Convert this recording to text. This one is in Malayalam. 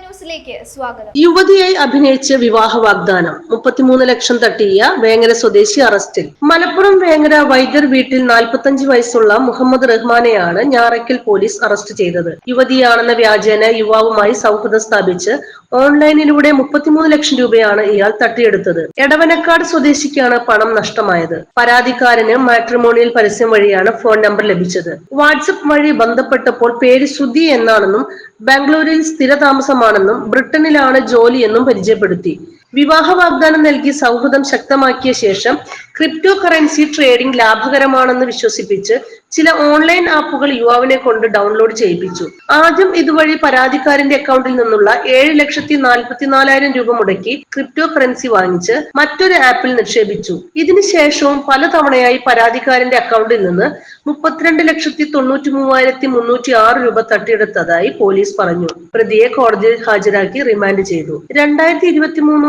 ന്യൂസിലേക്ക് സ്വാഗതം. യുവതിയായി അഭിനയിച്ച് വിവാഹ വാഗ്ദാനം മുപ്പത്തിമൂന്ന് ലക്ഷം തട്ടിയ വേങ്ങര സ്വദേശി അറസ്റ്റിൽ. മലപ്പുറം വേങ്ങര വൈദ്യർ വീട്ടിൽ നാൽപ്പത്തഞ്ച് വയസ്സുള്ള മുഹമ്മദ് റഹ്മാനെയാണ് ഞാറയ്ക്കൽ പോലീസ് അറസ്റ്റ് ചെയ്തത്. യുവതിയാണെന്ന വ്യാജേന യുവാവുമായി സൗഹൃദം സ്ഥാപിച്ച് ഓൺലൈനിലൂടെ മുപ്പത്തിമൂന്ന് ലക്ഷം രൂപയാണ് ഇയാൾ തട്ടിയെടുത്തത്. എടവനക്കാട് സ്വദേശിക്കാണ് പണം നഷ്ടമായത്. പരാതിക്കാരന് മാട്രിമോണിയൽ പരസ്യം വഴിയാണ് ഫോൺ നമ്പർ ലഭിച്ചത്. വാട്സപ്പ് വഴി ബന്ധപ്പെട്ടപ്പോൾ പേര് ശ്രുതി എന്നാണെന്നും ബാംഗ്ലൂരിൽ സ്ഥിരതാമസമാണെന്നും ബ്രിട്ടനിലാണ് ജോലിയെന്നും പരിചയപ്പെടുത്തി. വിവാഹ വാഗ്ദാനം നൽകി സൗഹൃദം ശക്തമാക്കിയ ശേഷം ക്രിപ്റ്റോ കറൻസി ട്രേഡിംഗ് ലാഭകരമാണെന്ന് വിശ്വസിപ്പിച്ച് ചില ഓൺലൈൻ ആപ്പുകൾ യുവാവിനെ കൊണ്ട് ഡൗൺലോഡ് ചെയ്യിപ്പിച്ചു. ആദ്യം ഇതുവഴി പരാതിക്കാരന്റെ അക്കൗണ്ടിൽ നിന്നുള്ള ഏഴ് ലക്ഷത്തി നാൽപ്പത്തിനാലായിരം രൂപ മുടക്കി ക്രിപ്റ്റോ കറൻസി വാങ്ങിച്ച് മറ്റൊരു ആപ്പിൽ നിക്ഷേപിച്ചു. ഇതിനുശേഷവും പലതവണയായി പരാതിക്കാരന്റെ അക്കൗണ്ടിൽ നിന്ന് മുപ്പത്തിരണ്ട് ലക്ഷത്തി തൊണ്ണൂറ്റി മൂവായിരത്തി മുന്നൂറ്റി ആറ് രൂപ തട്ടിയെടുത്തതായി പോലീസ് പറഞ്ഞു. പ്രതിയെ കോടതിയിൽ ഹാജരാക്കി റിമാൻഡ് ചെയ്തു. രണ്ടായിരത്തി ഇരുപത്തി മൂന്ന്